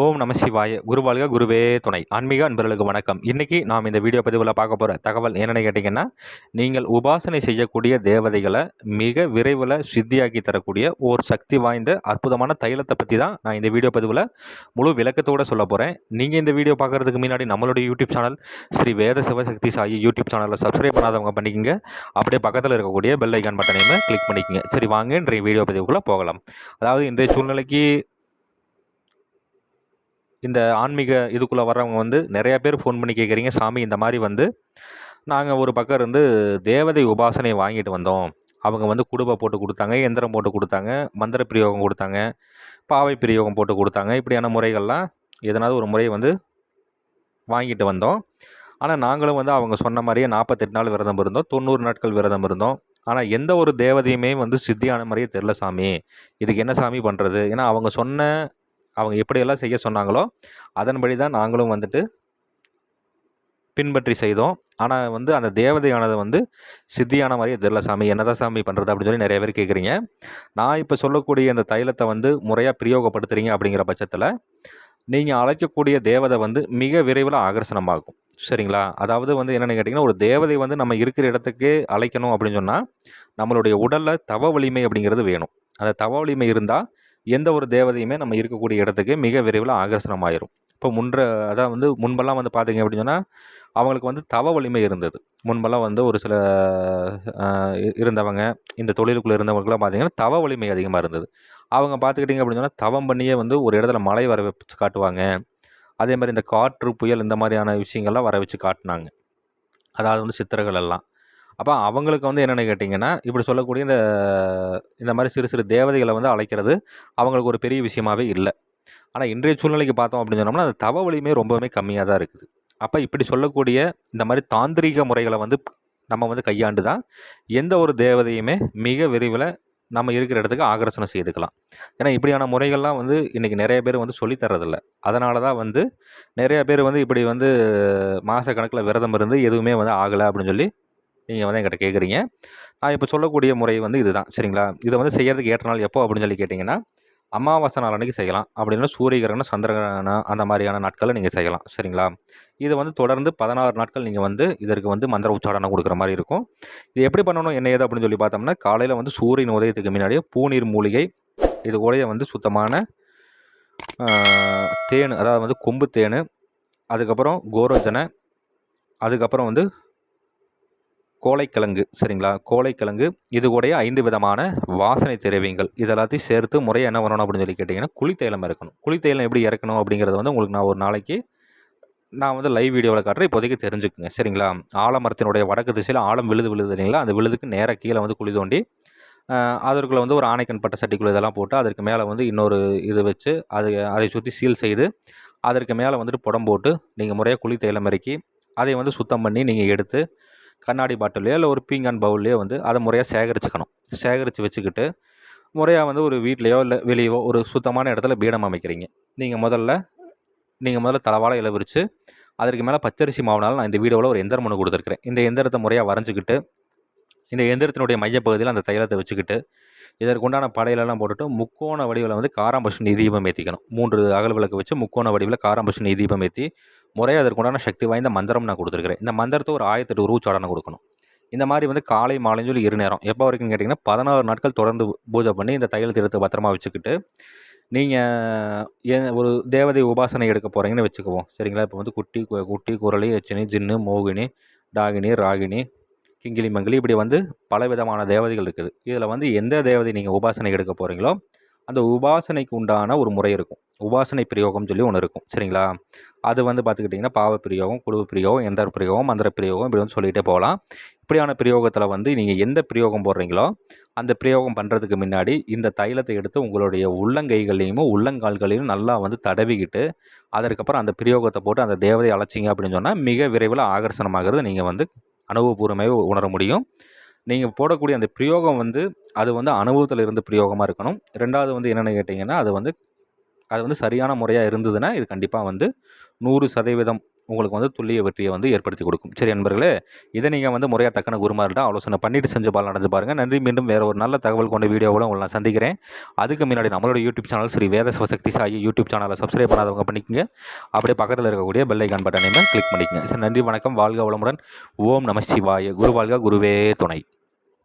ஓம் நம சிவாய. குருவாழ்க குருவே துணை. ஆன்மீக அன்பர்களுக்கு வணக்கம். இன்றைக்கி நாம் இந்த வீடியோ பதிவில் பார்க்க போகிற தகவல் என்னென்னு கேட்டிங்கன்னா நீங்கள் உபாசனை செய்யக்கூடிய தேவதைகளை மிக விரைவில் சித்தியாக்கி தரக்கூடிய ஒரு சக்தி வாய்ந்த அற்புதமான தைலத்தை பற்றி தான் நான் இந்த வீடியோ பதிவில் முழு விளக்கத்தோடு சொல்ல போகிறேன் நீங்கள் இந்த வீடியோ பார்க்குறதுக்கு முன்னாடி நம்மளுடைய YouTube channel Sri Veda Sivasakthi Sai YouTube சேனலில் சப்ஸ்கிரைப் பண்ணாதவங்க பண்ணிக்கிங்க. அப்படியே பக்கத்தில் இருக்கக்கூடிய பெல் ஐக்கான் பட்டனையுமே கிளிக் பண்ணிக்கங்க. சரி வாங்க இன்றைய வீடியோ பதிவுக்குள்ளே போகலாம். அதாவது இன்றைய சூழ்நிலைக்கு இந்த ஆன்மீக இதுக்குள்ளே வர்றவங்க வந்து நிறையா பேர் ஃபோன் பண்ணி கேட்குறீங்க சாமி இந்த மாதிரி வந்து நாங்கள் ஒரு பக்கம் இருந்து தேவதை உபாசனை வாங்கிட்டு வந்தோம். அவங்க வந்து குடுவை போட்டு கொடுத்தாங்க எந்திரம் போட்டு கொடுத்தாங்க மந்திர பிரயோகம் கொடுத்தாங்க பாவை பிரயோகம் போட்டு கொடுத்தாங்க. இப்படியான முறைகள்லாம் எதனாவது ஒரு முறை வந்து வாங்கிட்டு வந்தோம். ஆனால் நாங்களும் வந்து அவங்க சொன்ன மாதிரியே நாற்பத்தெட்டு நாள் விரதம் இருந்தோம். தொண்ணூறு நாட்கள் விரதம் இருந்தோம். ஆனால் எந்த ஒரு தேவதையுமே வந்து சித்தியான மாதிரியே தெரில சாமி. இதுக்கு என்ன சாமி பண்ணுறது ஏன்னா அவங்க சொன்ன அவங்க எப்படியெல்லாம் செய்ய சொன்னாங்களோ அதன்படி தான் நாங்களும் வந்துட்டு பின்பற்றி செய்தோம். ஆனால் வந்து அந்த தேவதையானது வந்து சித்தியான மாதிரியே தெரில சாமி என்னதான் சாமி பண்ணுறது அப்படின்னு சொல்லி நிறைய பேர் கேட்குறீங்க நான் இப்போ சொல்லக்கூடிய அந்த தைலத்தை வந்து முறையாக பிரயோகப்படுத்துகிறீங்க அப்படிங்கிற பட்சத்தில் நீங்கள் அழைக்கக்கூடிய தேவதை வந்து மிக விரைவில் ஆகர்ஷணமாகும். சரிங்களா? அதாவது வந்து என்னென்னு கேட்டிங்கன்னா ஒரு தேவதை வந்து நம்ம இருக்கிற இடத்துக்கு அழைக்கணும் அப்படின்னு சொன்னால் நம்மளுடைய உடலில் தவ வலிமை அப்படிங்கிறது வேணும். அந்த தவ வலிமை இருந்தால் எந்த ஒரு தேவதையுமே நம்ம இருக்கக்கூடிய இடத்துக்கு மிக விரைவில் ஆகர்ஷணமாயிரும். இப்போ முன்ற அதான் வந்து முன்பெல்லாம் வந்து பார்த்தீங்க அப்படின்னு சொன்னால் அவங்களுக்கு வந்து தவ வலிமை இருந்தது. முன்பெல்லாம் வந்து ஒரு சில இருந்தவங்க இந்த தொழிலுக்குள்ளே இருந்தவங்களுக்குலாம் பார்த்தீங்கன்னா தவ வலிமை அதிகமாக இருந்தது. அவங்க பார்த்துக்கிட்டிங்க அப்படின்னு சொன்னால் தவம் பண்ணியே வந்து ஒரு இடத்துல மழை வர வச்சு காட்டுவாங்க. அதே மாதிரி இந்த காற்று புயல் இந்த மாதிரியான விஷயங்கள்லாம் வர வச்சு காட்டினாங்க. அதாவது வந்து சித்திரங்கள் எல்லாம். அப்போ அவங்களுக்கு வந்து என்னென்னு கேட்டிங்கன்னா இப்படி சொல்லக்கூடிய இந்த இந்த மாதிரி சிறு சிறு தேவதைகளை வந்து அழைக்கிறது அவங்களுக்கு ஒரு பெரிய விஷயமாவே இல்லை. ஆனால் இன்றைய சூழ்நிலைக்கு பார்த்தோம் அப்படின்னு சொன்னோம்னா அந்த தவ வலிமையே ரொம்பவுமே கம்மியாக தான் இருக்குது. அப்போ இப்படி சொல்லக்கூடிய இந்த மாதிரி தாந்திரிக முறைகளை வந்து நம்ம வந்து கையாண்டு தான் எந்த ஒரு தேவதையுமே மிக விரைவில் நம்ம இருக்கிற இடத்துக்கு ஆகர்ஷணம் செய்துக்கலாம். ஏன்னா இப்படியான முறைகள்லாம் வந்து இன்றைக்கி நிறைய பேர் வந்து சொல்லித்தரதில்ல அதனால தான் வந்து நிறைய பேர் வந்து இப்படி வந்து மாத கணக்கில் விரதம் இருந்து எதுவுமே வந்து ஆகலை அப்படின்னு சொல்லி நீங்கள் வந்து என்கிட்ட கேட்குறீங்க. நான் இப்போ சொல்லக்கூடிய முறை வந்து இதுதான். சரிங்களா? இதை வந்து செய்கிறதுக்கு ஏற்ற நாள் எப்போ அப்படின்னு சொல்லி கேட்டிங்கன்னா அமாவாசை நாள் அன்றைக்கி செய்யலாம். அப்படின்னா சூரிய சந்திரகிரகணம் அந்த மாதிரியான நாட்களில் நீங்கள் செய்யலாம். சரிங்களா? இது வந்து தொடர்ந்து பதினாறு நாட்கள் நீங்கள் வந்து இதற்கு வந்து மந்திர உச்சாரணம் கொடுக்குற மாதிரி இருக்கும். இது எப்படி பண்ணணும்? என்ன ஏது அப்படின்னு சொல்லி பார்த்தோம்னா காலையில் வந்து சூரியன் உதயத்துக்கு முன்னாடியே பூநீர் மூலிகை இது கூடயே வந்து சுத்தமான தேன் அதாவது வந்து கொம்பு தேன் அதுக்கப்புறம் கோரோஜனை அதுக்கப்புறம் வந்து கோழைக்கிழங்கு சரிங்களா? கோழைக்கிழங்கு இது கூடயே ஐந்து விதமான வாசனை திரவியங்கள். இதெல்லாத்தையும் சேர்த்து முறையாக என்ன பண்ணணும் அப்படின்னு சொல்லி கேட்டிங்கன்னா குளித்தைலம் இறக்கணும். குளித்தைலம் எப்படி இறக்கணும் அப்படிங்கிறது வந்து உங்களுக்கு நான் ஒரு நாளைக்கு நான் வந்து லைவ் வீடியோவில் காட்டுறேன். இப்போதைக்கு தெரிஞ்சுக்குங்க சரிங்களா? ஆலமரத்தினுடைய வடக்கு திசையில் ஆழம் விழுது விழுது இல்லைங்களா அந்த விழுதுக்கு நேராக கீழே வந்து குழி தோண்டி அதற்குள்ளே வந்து ஒரு ஆணைக்கன் பட்ட சட்டிக்குள்ள இதெல்லாம் போட்டு அதற்கு மேலே வந்து இன்னொரு இது வச்சு அது அதை சுற்றி சீல் செய்து அதற்கு மேலே வந்துட்டு புடம் போட்டு நீங்கள் முறையாக குழி தைலம் இறக்கி அதை வந்து சுத்தம் பண்ணி நீங்கள் எடுத்து கண்ணாடி பாட்டிலையோ இல்லை ஒரு பீங்கான் பவுல்லையோ வந்து அதை முறையாக சேகரிச்சுக்கணும். சேகரித்து வச்சுக்கிட்டு முறையாக வந்து ஒரு வீட்லேயோ இல்லை வெளியோ ஒரு சுத்தமான இடத்துல பீடம் அமைக்கிறீங்க. நீங்கள் முதல்ல நீங்கள் முதல்ல தலவாழை இலை விரித்து அதற்கு மேலே பச்சரிசி மாவுனாலும் நான் இந்த வீடியோவில் ஒரு எந்திரம் ஒன்று கொடுத்துருக்குறேன். இந்த எந்திரத்தை முறையாக வரைஞ்சிக்கிட்டு இந்த எந்திரத்தினுடைய மையப்பகுதியில் அந்த தைலத்தை வச்சுக்கிட்டு இதற்குண்டான படையிலெல்லாம் போட்டுட்டு முக்கோண வடிவில் வந்து காராம்பஷன் தீபம் ஏற்றிக்கணும் மூன்று அகல் விளக்கு வச்சு முக்கோண வடிவில் காராம்பஷன் தீபம் ஏற்றி முறையாக அதற்குண்டான சக்தி வாய்ந்த மந்திரம் நான் கொடுத்துருக்குறேன். இந்த மந்திரத்தை ஒரு ஆயிரத்தெட்டு உருவச்சாடனை கொடுக்கணும். இந்த மாதிரி வந்து காலை மாலைன்னு சொல்லி இரு நேரம். எப்போ வரைக்கும் கேட்டிங்கன்னா பதினாறு நாட்கள் தொடர்ந்து பூஜை பண்ணி இந்த தையல் தீரத்தை பத்திரமா வச்சுக்கிட்டு நீங்கள் ஒரு தேவதை உபாசனை எடுக்க போகிறீங்கன்னு வச்சுக்குவோம். சரிங்களா? இப்போ வந்து குட்டி குட்டி குரளி எச்சினி ஜின்னு மோகினி டாகினி ராகினி கிங்கிலி மங்கிலி இப்படி வந்து பல விதமான தேவதைகள் இருக்குது. இதில் வந்து எந்த தேவதை நீங்கள் உபாசனை எடுக்க போகிறீங்களோ அந்த உபாசனைக்கு உண்டான ஒரு முறை இருக்கும். உபாசனை பிரயோகம் சொல்லி ஒன்று இருக்கும். சரிங்களா? அது வந்து பார்த்துக்கிட்டிங்கன்னா பாவ பிரயோகம் குழுவு பிரயோகம் எந்த பிரயோகம் மந்திர பிரயோகம் இப்படி வந்து சொல்லிகிட்டே போகலாம். இப்படியான பிரயோகத்தில் வந்து நீங்கள் எந்த பிரயோகம் போடுறீங்களோ அந்த பிரயோகம் பண்ணுறதுக்கு முன்னாடி இந்த தைலத்தை எடுத்து உங்களுடைய உள்ளங்கைகளையும் உள்ளங்கால்களையும் நல்லா வந்து தடவிக்கிட்டு அதற்கப்புறம் அந்த பிரயோகத்தை போட்டு அந்த தேவதை அழைச்சிங்க அப்படின்னு சொன்னால் மிக விரைவில் ஆகர்ஷணமாகிறது நீங்கள் வந்து அனுபவபூர்வமாக உணர முடியும். நீங்கள் போடக்கூடிய அந்த பிரயோகம் வந்து அது வந்து அனுபவத்தில் இருந்து பிரயோகமாக இருக்கணும். ரெண்டாவது வந்து என்னென்னு கேட்டிங்கன்னா அது வந்து அது வந்து சரியான முறையாக இருந்ததுன்னா இது கண்டிப்பாக வந்து நூறு சதவீதம் உங்களுக்கு வந்து துல்லிய வெற்றியை வந்து ஏற்படுத்தி கொடுக்கும். சரி நண்பர்களே இதை நீங்கள் வந்து முறையாக தக்கன குருமார்கிட்ட ஆலோசனை பண்ணிட்டு செஞ்ச பால் நடந்து பாருங்கள் நன்றி மீண்டும் வேறு ஒரு நல்ல தகவல் கொண்ட வீடியோவில் உங்களை நான் சந்திக்கிறேன். அதுக்கு முன்னாடி நம்மளோட YouTube channel Sri Veda Sivasakthi Sai YouTube சேனலை சப்ஸ்கிரைப் பண்ணாதவங்க பண்ணிக்கங்க. அப்படியே பக்கத்தில் இருக்கக்கூடிய பெல் ஐக்கான் பட்டனையுமே கிளிக் பண்ணிக்கங்க. சரி நன்றி வணக்கம். வாழ்க வளமுடன். ஓம் நம சிவாய. குரு வாழ்க குருவே துணை.